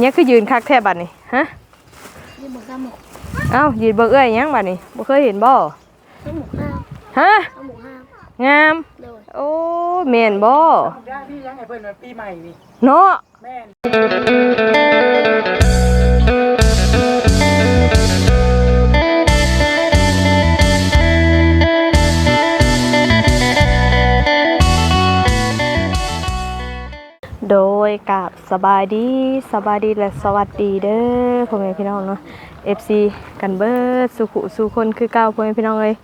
เนี่ยคือยืนคักแท้บัดนี่ฮะนี่หมูข้าวหมูเอ้ายืนเบิ่งเอ้ยหยังบัดนี่บ่เคยเห็นบ่ข้าวหมูข้าวฮะข้าวหมูข้าวงามโดยโอ้แม่นบ่ย่าพี่ยังไงเพื่อนปีใหม่นี่เนาะแม่น โดยกับสบายดีสบายดีและสวัสดีเด้อพ่อแม่พี่น้องเนาะ FC กันเบิดสุขุสู่คนคือเก่าพ่อแม่พี่น้องเอ้ย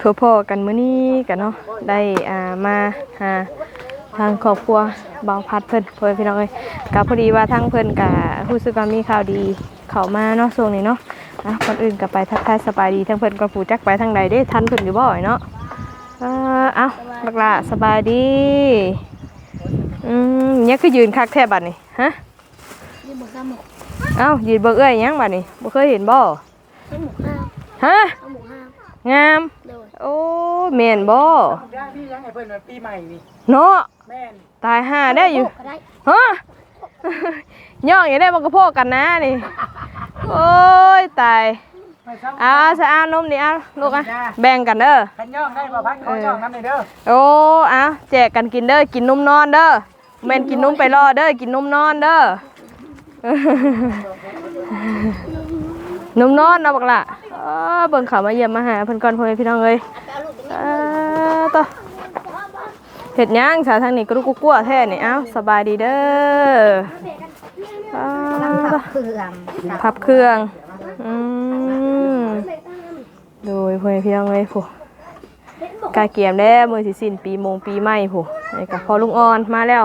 ทั่วพ่อกันมื้อนี้กันเนาะได้อ่ามาหาทางครอบครัวบ่าวพัดเพิ่นพ่อแม่พี่น้องเอ้ยก็พอดีว่าทางเพิ่นก็รู้สึกว่ามีข่าวดีเข้ามาเนาะช่วงนี้เนาะอะคนอื่นก็ไปทักทายสบายดีทั้งเพิ่นก็ผู้จักไปทางใดเด้ทันเพิ่นอยู่บ่อยเนาะเออเอ้าบักละสบายดี อืมเนี่ยคือยืนคักแท้บัดนี่ฮะนี่หมูข้าวหมูเอ้ายืนเบิ่งเอ้ยหยังบัดนี่บ่เคยเห็นบ่ข้าวหมูข้าวฮะข้าวหมูข้าวงามโดยโอ้แม่นบ่ย่าพี่ยังไงเพื่อนปีใหม่นี่เนาะแม่นตายห่าได้อยู่ก็ได้ฮะย่องอย่างได้มันก็พอกันนะนี่โอ้ยตายไม่เศร้าเอาเอาซะเอานมนี่เอาลูกอะแบ่งกันเด้อขันย่องได้บ่พันเขาย่องน้ำเลยเด้อโอ้เอาแจกกันกินเด้อกินนมนอนเด้อ แม่นกินนมไปรอเด้อกินนมนอนเด้อนมนอนเอาบักละเออเบิ่งเขามาเยี่ยมมาหาเพิ่นก่อนพ่อแม่พี่น้องเอ้ยเออต่อเฮ็ดหยังสาทางนี้ก็รู้กูกลัวแท้นี่เอ้าสบายดีเด้ออ้าวต่อเครื่องพับเครื่องอืมโดยพ่อแม่พี่น้องเอ้ยผู้ กาเกียมแล้วมื้อสิสิ้นปีมงปีใหม่ผู้นี่ก็พอลุงอ่อนมาแล้ว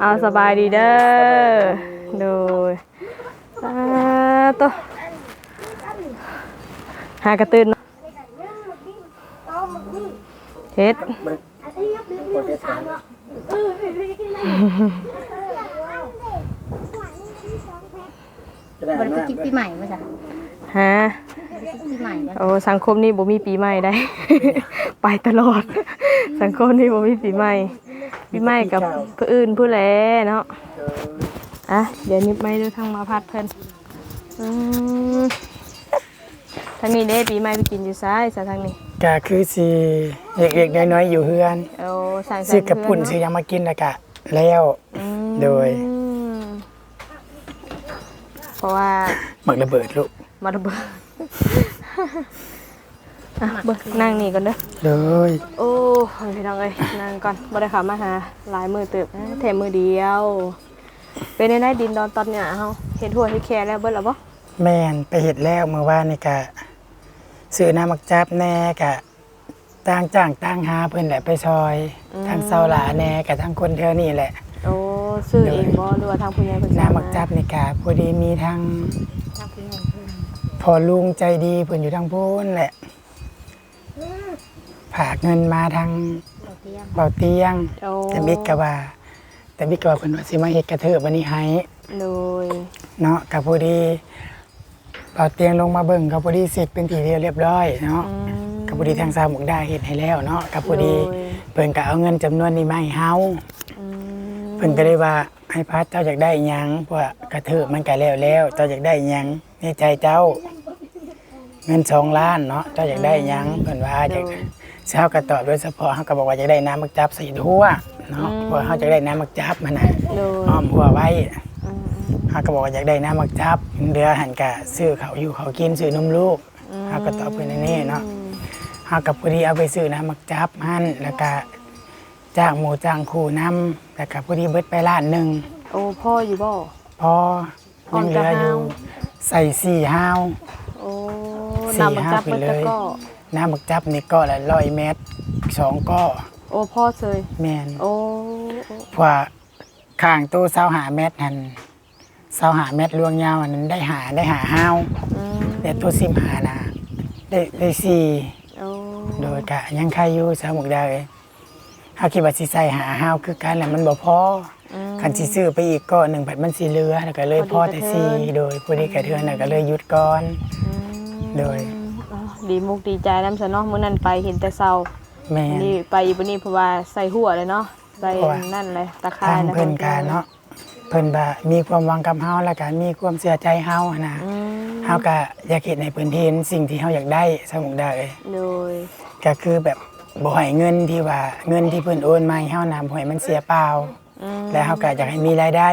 เอาสบายดีเด้อโดยอ่าต่อหากระตือนเนาะเฮ็ดมันเป็นกินปีใหม่มาจ้ะฮะปีใหม่นะโอ้สังคมนี่บ่มีปีใหม่ได้ ไปตลอด สังคมนี่บ่มีปีใหม่ปีใหม่กับผู้อื่นผู้แลเนาะอะเดี๋ยวนิบไม้ดูทางมาพัดเพิ่นอืมทางนี้เด้ปีใหม่ไปกินอยู่ซ้ายซะทางนี้ก็คือสิเด็กๆน้อยๆอยู่เฮือนโอ้สั่งซื้อกระปุ่นซื้อหยังมากินแล้วก็แล้วโดยเพราะว่าหมักระเบิดลูกมาระเบิด อะเบิดนั่งนี่ก่อนเด้อโดยโอ้ยพี่น้องเอ้ยนั่งก่อนบ่ได้เขับมาหาหลายมือเติบนะแถมมือเดียว เป็นในได้ดินดอนตอนเนี่ยเฮาเห็ดหัวเห็ดแคแล้วเบิดแล้วบ่แม่นไปเห็ดแล้วเมื่อวานนี่ก็ซื้อน้ำมักจับแน่กะต่างจ้างต่างหาเพิ่นแหละไปซอยทางเซาหลาแน่กับทางคนแถวนี้แหละ โอ้ซื้อเองบ่หรือว่าทางผู้ใหญ่เพิ่นน้ำมักจับนี่กะพอดีมีทางทางผู้ใหญ่เพิ่นพอลุงใจดีเพิ่นอยู่ทางโพ้นแหละ ฝากเงินมาทางเราเตรียมเบาเตียง โอ้แต่บิ๊กก็ว่า แต่บิ๊กก็ว่าเพิ่นว่าสิมาเฮ็ดกระเทิบวันนี้ให้โดยเนาะกับพอดีเบาเตียงลงมาเบิ่งก็พอดีเสร็จเป็นทีเดียวเรียบร้อยเนาะ อืมกับพอดีทางสาวหมุกได้เฮ็ดให้แล้วเนาะกับพอดีโดยเพิ่นก็เอาเงินจำนวนนี้มาให้เฮาอืมเพิ่นก็เลยว่าให้พัดเจ้าอยากได้หยังเพราะว่ากระเทิบมันก็แล้วแล้วเจ้าอยากได้หยังในใจเจ้า เงินสองล้านเนาะเจ้าอยากได้หยังเพิ่นว่าอยาก เช้าก็ตอบโดยเฉพาะเฮาก็บอกว่าอยากได้น้ำมักจับใส่ทั่วเนาะเพราะว่าเฮาอยากได้น้ำมักจับมันน่ะโดยอ้อมหัวไว้อืมเฮาก็บอกว่าอยากได้น้ำมักจับเดือหันกะซื้อเขาวอยู่เขาวกินซื้อนมลูกเฮาก็ตอบเพิ่นในนี้เนาะอืมเฮากับพอดีเอาไปซื้อน้ำมักจับหั่นแล้วก็จ้างหมูจ้างคู่น้ำแล้วก็พอดีเบิดไปล้านหนึงโอ้พ่ออยู่บ่พอยังเหลืออยู่ใส่สี่ห้าวโอ้สี่นำมาจับห้าไปมันเลจะยก็ น้ำมักจับนี่ก็ละร้อยเมตรสองก็ โอ้พ่อเซยแมนโอ้เพราะว่าข้างตู้เสาหาเมตรหันเสาหาเมตรลวงยาวอันนั้นได้หาได้หาห้าวอืมแต่ตัวซิมหานะได้ได้สี่โอ้โดยกะยังใครอยู่สาวหมกดาวเองเขาคิดว่าสิใส่หาห้าวคือกันแหละมันบ่พออืม คันสิซื้อไปอีกก็หนึ่งผัดมันสีเหลือแล้วก็เลยพอแต่สี่โดยผู้ดีกระเทือนแล้วก็เลยหยุดก่อนอืมโดยอ๋อ ดีมุกดีใจน้ำซะเนาะมื้อนั้นไปเห็นแต่เช้าแม่นนี่ไปอยู่บนนี้เพราะว่าใส่หัวเลยเนาะใส่เพราะว่านั่นเลยตะไคร้ทางแล้วเพิ่นกาเนาะเพิ่นบ่ามีความหวังกับเฮาแล้วก็มีความเชื่อใจเฮาหั้นนะอืมเฮาก็อยากเห็นในพื้นที่สิ่งที่เฮาอยากได้สมุกดาเอ้ย โดยก็คือแบบบ่ให้เงินที่ว่าเงินที่เพิ่นโอนมาให้เฮานะบ่ให้มันเสียเปล่า อืมแล้วเฮาก็อยากให้มีรายได้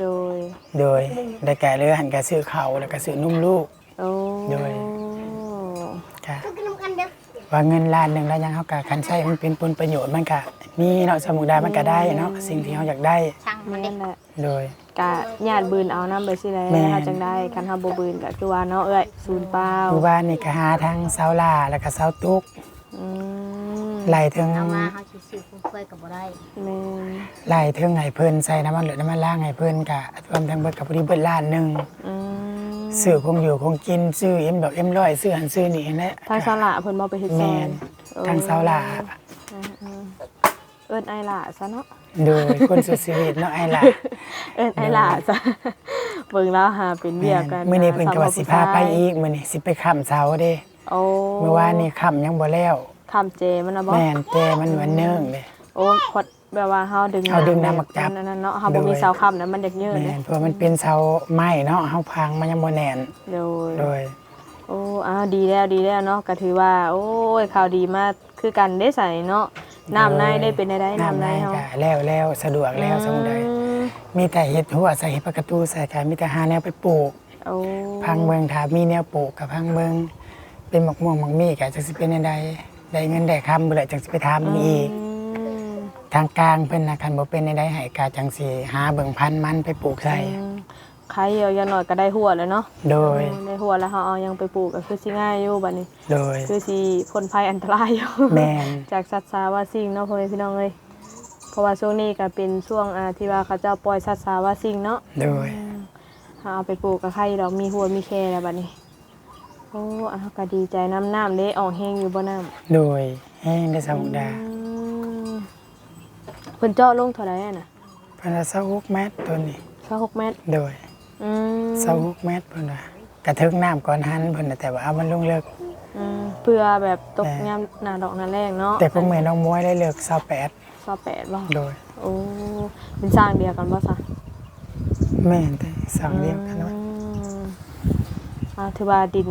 โดยโดยได้แก่เรือหันก็ซื้อข้าวแล้วก็ซื้อนมลูก โอ้โดย ก็กินน้ำกันเด้อว่าเงินล้านหนึงแล้วยังเฮาก็คันใช้มันเป็นผลประโยชน์มันก็มีเนาะสมุกดามันก็ได้เนาะสิ่งที่เฮาอยากได้ช่างมันแม่เด้นแหละโดย กะญาติบืนเอาน้ำไปสิเลยแม่นเฮาจังได้คันเฮาบ่บืนก็คือว่าเนาะเอ้ยศูนย์เปล่าหมู่บ้านนี่ก็หาทั้งเสาลาแล้วก็เสาตุกอืมไล่ถึงเอามาเฮาสิซื้อคุ้มเฟยก็บ่ได้แม่นไล่ถึงให้เพิ่นใส่น้ำมันเหลือน้ำมันล่างให้เพิ่นก็รวมทั้งเบิดกับพอดีเบิดล้านหนึงอืม ซื้อคงอยู่คงกินซื้อเอ็มดอกเอ็มร้อยซื้อหันซื้อนี่แหละทางสละเพิ่นบ่ไปเฮ็ดซแม่อยนโอ้ทางเสาลาอืมๆเอิ้นไอหล่าซะเนาะ โดยคนสุดชีวิตเนาะไอ้ล่ะ เอิ้นไอหล่าซะเบิ่งแล้วหาเป็นเวียกกันมื้อนี้เพิ่นก็ว่าสิพาไปอีกมื้อนี้สิไปค้ำเสาเด้โอ้เมื่อวานนี่ค้ำยังบ่แล้วทำเจมันนะบ่แม่นแต่มันเหมือนเนื่องเด้โอ้พอด แบบว่าเฮาดึงเฮาดึงน้ำมักจับนั่นๆเนาะเฮาบ่มีโดยเสาค้ำนั้นมันเด็กยืดแม่เด้นเพราะมันเป็นเสาไม้เนาะเฮาพังมันยังบ่แน่นโดย โดย โอ้อ้าวดีแล้วดีแล้วเนาะก็ถือว่า โอ้ยข่าวดีมากคือกันได้ใส่เนาะน้ำในได้เป็นได้น้ำในเฮาก็แล้วแล้วสะดวกแล้วสมุได้อืมมีแต่เฮ็ดหัวใส่เฮ็ดประตูใส่กันมีแต่หาแนวไปปลูก โอ้พังเบิงถ้ามีแนวปลูกกับพังเบิงเป็นหมกม่วงหมกมีก็จักสิเป็นจังไดได้เงินได้คำบ่ได้จักสิไปทำอีก อืม ทางกลางเพิ่นน่ะคันบ่เป็นจังไดให้ก็จังสิหาเบิ่งพันธุ์มันไปปลูกใส่ อืมใครเอาอย่างน้อยก็ได้หัวแล้วเนาะโดย ได้หัวแล้วเฮาเอายังไปปลูกก็คือสิง่ายอยู่บัดนี้ โดย คือสิพ้นภัยอันตรายอยู่ แม่นจากสัตว์สาว่าสิ่งเนาะพ่อแม่พี่น้องเอ้ยเพราะว่าช่วงนี้ก็เป็นช่วงอ่าที่ว่าเขาเจ้าปล่อยสัตว์สาว่าสิ่งเนาะโดยถ้าเอาไปปลูกกับใครดอกมีหัวมีแค่แล้วบัดนี้ โอ้อาก็ดีใจน้ำน้ำเด้ออกแห้งอยู่บ่น้ำ โดยแห้งได้สมุดา อืม เพิ่นเจาะลงเท่าไหร่อะน่ะเพิ่นว่า26เมตรตัวนี้26เมตร โดยอืม26เมตรเพิ่นว่ากระทึกน้ำก่อนหันเพิ่นน่ะแต่ว่าเอามันลงเลิก อืมเพื่อแบบตกแม่ยามหน้าดอกหน้าแรงเนาะแต่พวกแม่น้องมวยได้เลิก28 28บ่โดย โอ้เป็นสร้างเดียวกันบ่ซะแม่นแต่สองเดียวกันว่าอืมอ่าถือว่าดิน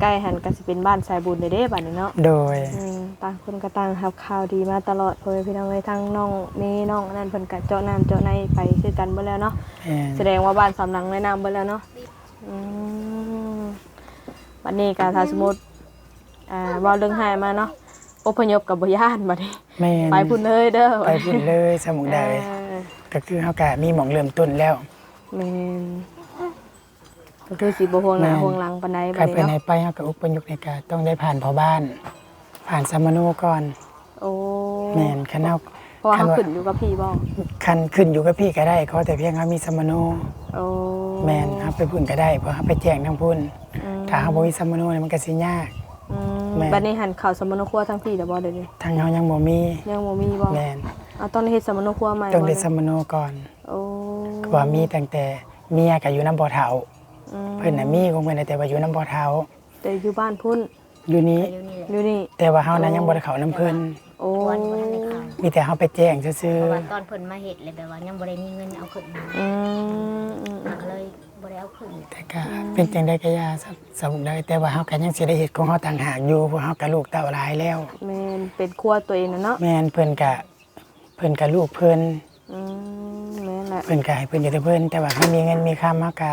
ใกล้หันก็สิเป็นบ้านสายบุญเด้เด้บัดนี้เนาะโดย อืม ต่างคนก็ต่างรับข่าวดีมาตลอดพ่อแม่พี่น้องเอ้ยทั้งน้องเมย์น้องนั่นเพิ่นก็เจาะน้ำเจาะในไปคือกันเบิดแล้วเนาะแม่นแสดงว่าบ้านสำนังในน้ำเบิดแล้วเนาะอืมวันนี้ก็ถ้าสมมุติอ่าเว้าเรื่องหายมาเนาะอพยพกับบ่ย่านบัดนี้ แม่นไปพุ่นเลยเด้อไปพุ่นเลยสมุกได้เออก็คือเฮาก็มีหม่องเริ่มต้นแล้ว แม่นก็คือสิบ่ห่วงหน้าแม่น ห่วงหลังปานใดใคบัรดไปนี้ไหนเนาะไปเฮาก็อุปนิกในการต้องได้ผ่านพ่อบ้าน ผ่านสามโนก่อนโอ้แม่นคันเฮาเพราะว่าคันเขาว่าขึ้นอยู่กับพี่บ่คันขึ้นอยู่กับพี่ก็ได้ขอแต่เพียงเฮามีสามโนโอ้แม่นเฮาไปพุ่นก็ได้เพราะเฮาไปแจ้งทางพุ่นอืมถ้าเฮาบ่มีสามโนนี่มันก็สิยาก อืมแม่น บัดนี้หันเข้าสมณครัวทั้งพี่เด้อบ่เดี๋ยวนี้ทางเฮายังบ่มียังบ่มีบ่แม่นเอาต้องได้เฮ็ดสมณครัวใหม่ต้องได้บ่สามโนก่อนโอ้เพราะว่ามีตั้งแต่เมียก็อยู่นำบ่เฒ่าอืมเพิ่นน่ะมีของเพิ่นน่ะแต่ว่าอยู่นำบ่เฒ่า แต่อยู่บ้านพุ่น อยู่นี้ไปอยู่นี่แหละอยู่นี่ แต่ว่าเฮานั้นยังบ่ได้เข้านํเพิ่นโอ้วันบ่ทันได้เข้ามีแต่เฮาไปแจ้งซื่อเพราะว่าๆตอนเพิ่นมาเฮ็ดเลยแบบว่ายังบ่ได้มีเงินเอาขึ้นมาอืมอืมอืมก็เลยบ่ได้เอาขึ้นแต่ก็เป็นจังได้ก็ยาสับสมุกได้แต่ว่าเฮาก็ยังสิได้เฮ็ดของเฮาต่างหากอยู่เพราะเฮาก็ลูกเต้าหลายแล้ว แม่นเป็นครัวตัวเองน่ะเนาะแม่นเพิ่นก็เพิ่นก็ลูกเพิ่น อืมแม่นแหละเพิ่นก็ให้เพิ่นอยู่แต่เพิ่นแต่ว่าเฮามีเงินมีคำเฮาก็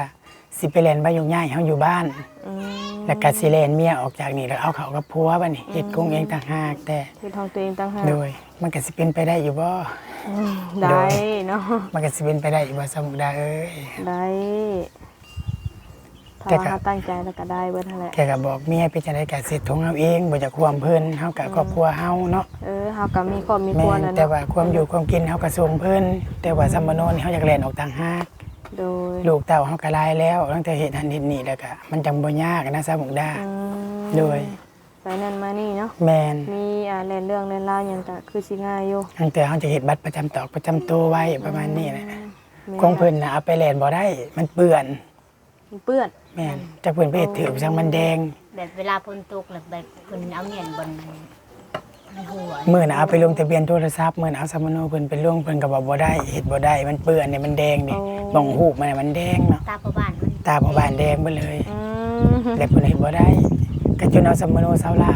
สิไปเล่นบ่ยุ่งยากให้เฮาอยู่บ้าน อืม แล้วก็สิเล่นเมียออกจากนี่แล้วเอาเขากับผัวบัดนี้เฮ็ดกงเองต่างหากแต่เฮ็ดของตัวเองต่างหากโดยมันก็สิเป็นไปได้อยู่บ่อืมได้เนาะมันก็สิเป็นไปได้อยู่บ่สมุกดาเอ้ยได้ถ้าแต่ก็ว่าเราตั้งใจแล้วก็ได้เบิดนั่นแหละแกก็บอกเมียเป็นจังไดก็สิทงเอาเองบ่จะความเพิ่นเฮาก็ครอบครัวเฮาเนาะเออเฮาก็มีครอบมีคแม่รัวนแล้วแต่เนาะว่าความอยู่ความกินเขากระทรวงเพิ่นแต่ว่าซัมมโนนี่เขาอยากเล่นออกต่างหาก โดยลูกเต่าเขากระลายแล้วตั้งแต่เหตุหันเหตุนี้แล้วก็มันจังบ่ยากนะสามุกดาอืมโดยไปนั่นมานี่เนาะแมนมีอ่าเล่นเรื่องเล่นราวหยังก็คือสิง่ายอยู่ตั้งแต่เขาจะเห็ดบัตรประจำตอกประจำตัวไว้ประมาณนี้แหละแม่ของเพิ่นน่ะเอาไปเล่นบ่ได้ มันเปื้อน มันเปื้อนแม่นจากเพิ่นไปเฮ็ดถือจังมันแดง แบบเวลาฝนตกแล้วแบบเพิ่นเอาเมียนบนในหัว มื้อน่ะเอาไปลงทะเบียนโทรศัพท์มื้อน่ะเอาสมโนเพิ่นไปลงเพิ่นก็บอกบ่ได้เฮ็ดบ่ได้มันเปื้อนเนี่ยมันแดงนี่บ่งหูบมันน่ะมันแดงเนาะตาพ่อบ้านมันตาพ่อบ้านแดงไปเลยอืมแล้วเพิ่นเฮ็ดบ่ได้ก็จนเอาสมโนเสาหลา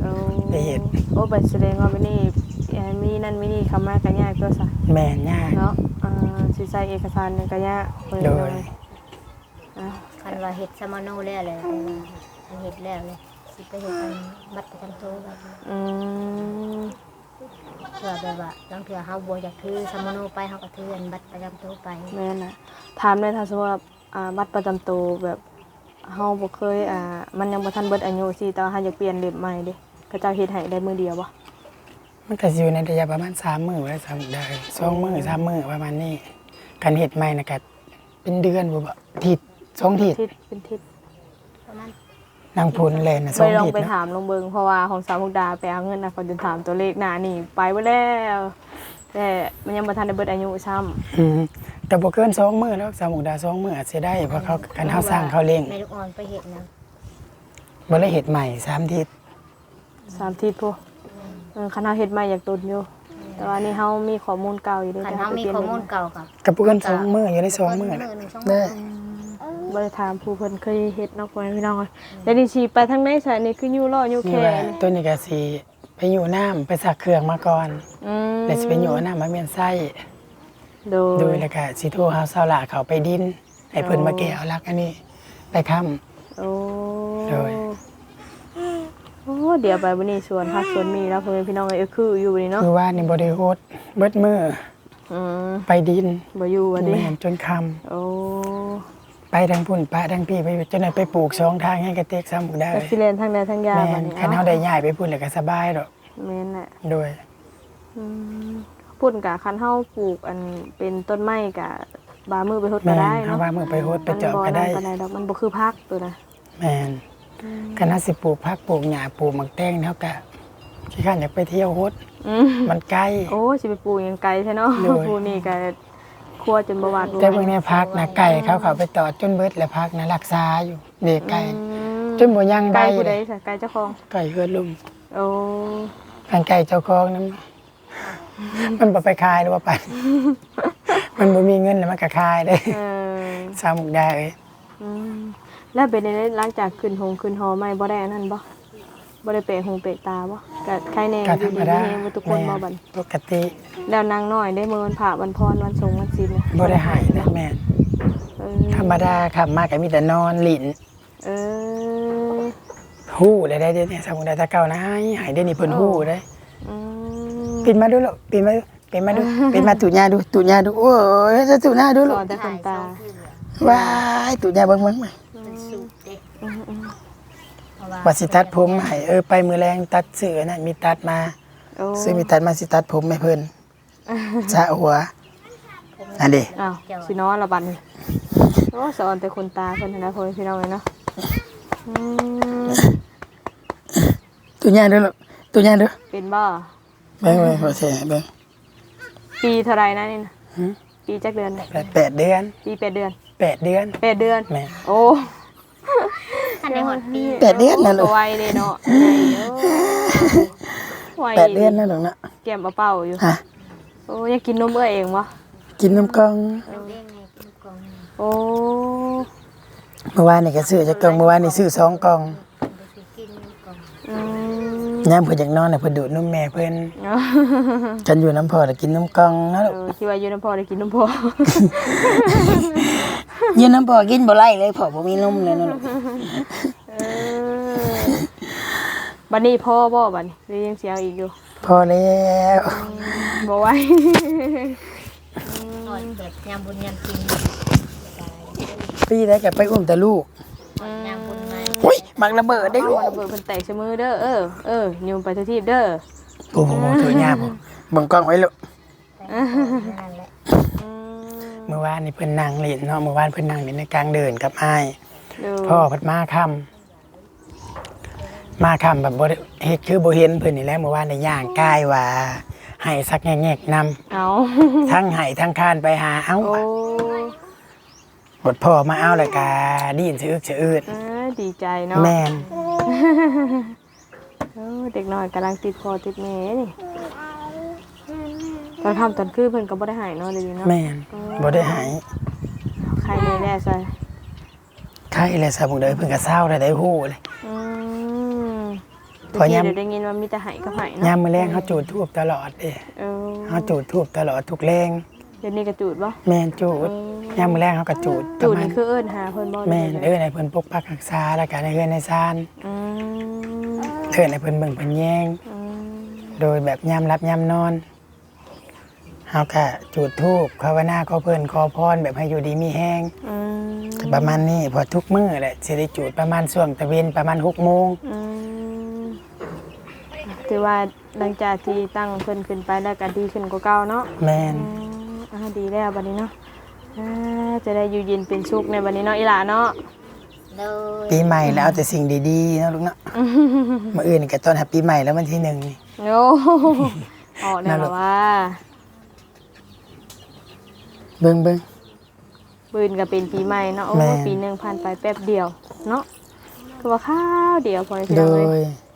โอ้ไปเฮ็ดโอ้บัดแสดงว่าบัดนี้เอ่อมีนั่นมีนี่เข้ามาก็ยากตัวซะแม่นยากเนาะอ่าสิใช้เอกสารนี่ก็ยากเพิ่นโดยอะคันว่าเฮ็ดสมาโนแล้วเลยแต่ว่าเฮ็ดแล้วเลย สิไปเฮ็ดเป็นบัตรประจำตัวแบบนี้อืมเพื่อแบบว่าบางเทื่อเฮาบ่อยากถือสมาโนไปเฮาก็ถืออันบัตรประจำตัวไปแม่นน่ะถามได้ถ้าสมมุติว่าอ่าบัตรประจำตัวแบบเฮาบ่เคยอ่ามันยังบ่ทันเบิดอายุสิแต่ว่าเฮาอยากเปลี่ยนเล่มใหม่เด้เขาเจ้าเฮ็ดให้ได้มื้อเดียวบ่มันก็สิอยู่ในระยะประมาณ3มื้อไว้สามได้สองมื้อสามมื้อประมาณนี้การเฮ็ดใหม่น่ะก็เป็นเดือนบ่บ่อาทิศสองอาทิศทิศเป็นทิศประมาณ นางพูนเลยน่ะสไปองลอาองทิศไปเนาะถามลงเบิงเพราะว่าของสาวมุกดาไปเอาเงินนะเขาจนถามตัวเลขหน้านี่ไปไว้แล้ว แต่มันยังบ่ทันได้เบิดอายุซ้ำอืมแต่บ่เกินสองมื้อแล้วสามมุกดาสองมื้ออาจสิได้เพราะเขาคันเฮาสร้างเขาเร่งแม่ลูกอ่อนไปเฮ็ดนะบ่ได้เฮ็ดใหม่สามอาทิศสามทิศพวกเออคันเฮาเฮ็ดใหม่อยากตุนอยู่ แต่ว่านี่เฮามีข้อมูลเก่าอยู่เด้คันแต่เฮามีข้อมูลเก่ากับก็บ่เกินสองมื้ออยู่ในสองมื้อมื้น่ะอหนึงสองเด้มื้ออ บ่ได้ถามผู้เพิ่นเคยเฮ็ดเนาะพ่อแม่พี่น้องเอ้ยแล้วนี่สิไปทางไหนซะนี่คืออยู่ล้ออยู่นี่แค่ว่านี่ตัวนี้ก็สิไปอยู่น้ำไปสักเครื่องมาก่อนอืมแล้วสิไปอยู่น้ำมาเมียนไส้โดโดยยแล้วก็สิโทรหาเสาหลาเขาไปดินให้เพิ่นมาแก้เอาลักอันนี้ไปค้ำ โอ้โดย โอ้เดี๋ยวไปวันนี้สวนฮักสวนมีแล้วพ่อแม่พี่น้องเอ้ยเออคืออยู่นี่เนาะคือว่านี่บ่ได้โฮดเบิดมืออืมไปดินบ่อยู่วันนี้แม่นจนค่ำโอ้ ไปทางพุ่นปะทางพี่ไปจนได้ไปปลูกสองทางให้กระเตกซ้ำได้ก็สิเรียนทางใดทางยาแม่บัดนนี้คันเฮาได้ย้ายไปพุ่นแล้วก็สบายดอกแม่นแหละโดยอืมพุ่นกะคันเฮาปลูกอันเป็นต้นไม้กะบามือไปฮดก็แม่นได้เฮาเนาะว่ามือไปโฮดไปเจาะก็ได้ มันบ่นั่นปานใดดอกมันบ่คือพักตัวนะแม่นคันเฮาสิปลูกผักปลูกหญ้าปลูกหมักแตงเฮาก็ขี้ข้านอยากไปเที่ยวโฮดอืมมันไกล โอ้สิไปปลูกหยังไกลใช่เนาะโดย ปลูกนี่ก็ครั วจนบ่หวาดบ่แต่เบิ่งในพักนะไก่เขาเขาไปตอดจนเบิดแล้วพักนะรักษาอยู่เด็กไก่อืมจนบ่ยังไกลใบผู้เลใดยซะไกลเจ้าของ ไก่เฮือดลุมโอ้ทางไก่เจ้าของนั้นมันบ่ไปขายหรือว่าไป มันบ่มีเงินแล้วมันก็ขายเลยเออสามมุกได้เอ้ยอืมแล้วเป็นได้หลังจากขึ้นหงขึ้นหอใหม่บ่ได้อันนั้นบ่บ่ได้เปะหงเปะตาบ่ก็ใครแน่ก็อธรยู่รมดีดามีแฮงบ่ทุกคนบ่บัดปกติ แล้วนางน้อยได้มื้อวันพระวันพรวันสงฆ์วัน ศีลเนี่ยบ่ได้หายนะแม่นเออธรรมดาขับมาก็มีแต่นอนหลินเออฮู้ได้ได้เด้เนี่ยสามมุกได้ถ้าเก่านะหายหายได้นี่เพิ่นฮู้ได้ อืมปิดมาดูลูกปิดมาดูปิดมาดูปิดมาตุญาดูตุญาดูโอ้ยจะตุญาดูสลูอกนแต่คนตาว้ายตุญาเบิ่งเบิ่งมาเป็นสูตรเด้อืมอืมเพราะว่าว่าสิตัดผมให้เออไปมือแรงตัดเสื้อนะมีตัดมาโอ้ซื้อมีตัดมาสิตัดผมให้เพิ่นสระหัว อันนี้อ้าวสินอนละบัดนี้โอ้สอนแต่คนตาเพิ่นนะพ่อแม่พี่น้องเอ้ยเนาะอืมตุญาดูลูกตุญาดูเป็นบ่เบิ่งเบิ่งบ่ใช่เบิ่งปีเท่าไหร่นะนี่นะหือปีจักเดือนน่ะแปดแปดเดือนปีแปดเดือนแปดเดือนแปดเดือน แม่โอ้ท่านในหอดปีแปดเดือนนะลูกไวเลยเนาะไวแปดเดือนนะลูกนะแก้มเป้าๆอยู่ฮะ โอ้ยังกินนมเอ้ยเองวะ กินน้ำกล่องเราเองไงกินกล่องโอ้เมื่อวานนี่ก็ซื้อจากกล่องเมื่อวานนี่ซื้อสองกล่องไปสิกินกล่องอืมยามเพิ่นอยากนอนน่ะเพิ่นดูดนมแม่เพิ่นกันอยู่น้ำพอน่ะกินน้ำกล่องนะเอลูกอคิดว่าอยู่น้ำพอได้กินน้ำพออยู่น้ำพอกินบ่ไล่เลยพอบ่มีนมเลยนะลูกเออบัดนี้พ่อบ่บัดนี้หรือยังเสียงอีกอยู่พอแล้วบ่ไหวน อนแบบยามบุญยามกินปีได้ก็ไปอุ้มแต่ลูกยามบุญมาอุ้ยมักระเบิดได้เอาลูกระเบิดเพิ่นแตกใส่มือเด้อเออเออโยมไปทุกทีเด้อโอ้โหถือยาผมเบิ่งกล้องไว้ลูกนั่นแหละอืมเมื่อวานนี่เพิ่นนั่งเล่นเนาะเมื่อวานเพิ่นนั่งเล่นในกลางเดินกับอ้ายเด้อพ่อเพิ่นมาค่ำมาค่ำแบบบ่ได้เฮ็ดคือบ่เห็นเพิ่นนี่แหละเมื่อวานได้ย่างกายว่า ให้สักแง่ๆนำเอาทั้งให้ทั้งคานไปหาเอ้าโอ้บดพ่อมาเอาแล้วก็ไดีนสะอึกสะอื้นเออดีใจเนาะเอแม่นเออเด็กน้อยกำลังติดพอติดแม่นี่ตอนทำตอนคือเพิ่นก็บ่ได้ใหายเนาะเลยเนาะแม่นบ่ได้หายใครเลยแน่ใช่ไข้เลยสาบุงเด้อเพิ่นก็เศร้าได้ได้ฮู้เลยอืม พอเมื่อกี้ยามเดี๋ยวได้ยินว่ามีแต่ใหายกับใหายยาเนาะมมื้อแลงเขาจูดทูบตลอดเด้เออเขาจูดทูบตลอดทุกแรงเดี๋ยวนี้กระจูดบ่แม่นจูดยามมื้อแลงเขาก็จูดจูดประมาณนี่คือเอิ้นหาเพิ่นบ่แม่นหรืเอ้ออให้เพิ่นปกปักรักษาแล้วก็ให้เฮือนในซานอืมเอิ้นให้เพิ่นเบิ่งเพิ่นแยง อืมโดยแบบยามรับยามนอนเฮาก็จุดธูปภาวนาขอเพิ่นขอพรแบบให้อยู่ดีมีแห้งอืมก็ประมาณนี้พอทุกมื้อแหละสิได้จุดประมาณช่วงตะเวนประมาณ6โมงอืม ถือว่าหลังจากที่ตั้งเพิ่นขึ้นไปแล้วก็ดีขึ้นกว่าเก่าเนาะแม่นอืมอ่าดีแล้วบัดนี้เนาะอ่าจะได้อยู่เย็นเป็นสุขในบัดนี้เนาะอีหลาเนาะโดยปีใหม่แล้วเอาแต่สิ่งดีๆเนาะลูกเนาะมื้ออื่นก็ต้อนรับปีใหม่แล้ววันที่หนึ่งนี่ โอ้ออกแน่น่ารัละกว่าเบิ่งเบิ่ง ปืนก็เป็นปีใหม่เนาะโอ้แม่ ปีหนึงผ่านไปแป๊บเดียว เนาะคือว่าข้าวเดียวพอสิโดเลยย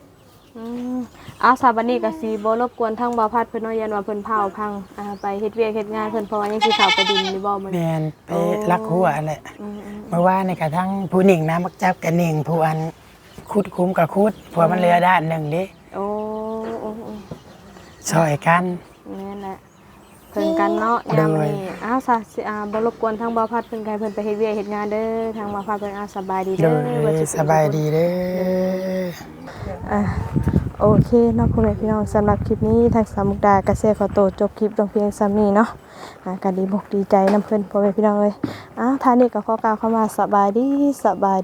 อืมเอาสาบันนี้ก็สิบ่รบกวนทั้งบ่าวพัดเพิ่นเนาะยันว่าเพิ่นเผาพังอ่าไปเฮ็ดเวียกเฮ็ดงานเพิ่นเพราะว่ายังสิเข้าไปดินนี่บ่มื้อนี้แม่นไปลักหัวนั่นแหละอืมอืมเมื่อวานนี่กระทั่งผู้หนิงนะมักจับกันหนิงผู้อันคุดคุ้มกับคุดเพราะมันเหลือด้านหนึ่งดิโอ้โอ้โอ้ช่วยกันแม่นแหละ เพิ่นกันเนาะยามนี้อ้าวซะสิอ่าบ่รบกวนทั้งบ่าวพัดเพิ่นก็ให้เพิ่นไปเฮ็ดเวียกเฮ็ดงานเด้อทางบ่าวพัดเพิ่นอาสบายดีโดเด้อยว่าสิสบายดีเด้ออะโอเคเนาะพ่อแม่พี่น้องสำหรับคลิปนี้ทางสามมุกดากระเซขอโตวจบคลิปลงเพียงซ้ำนี้เนาะอะก็ดีบกดีใจนํเพิ่นพ่อแม่พี่น้องเอ้ยอ้าวท่านี้ก็ขอกล่าวคำว่าสบายดีสบายดี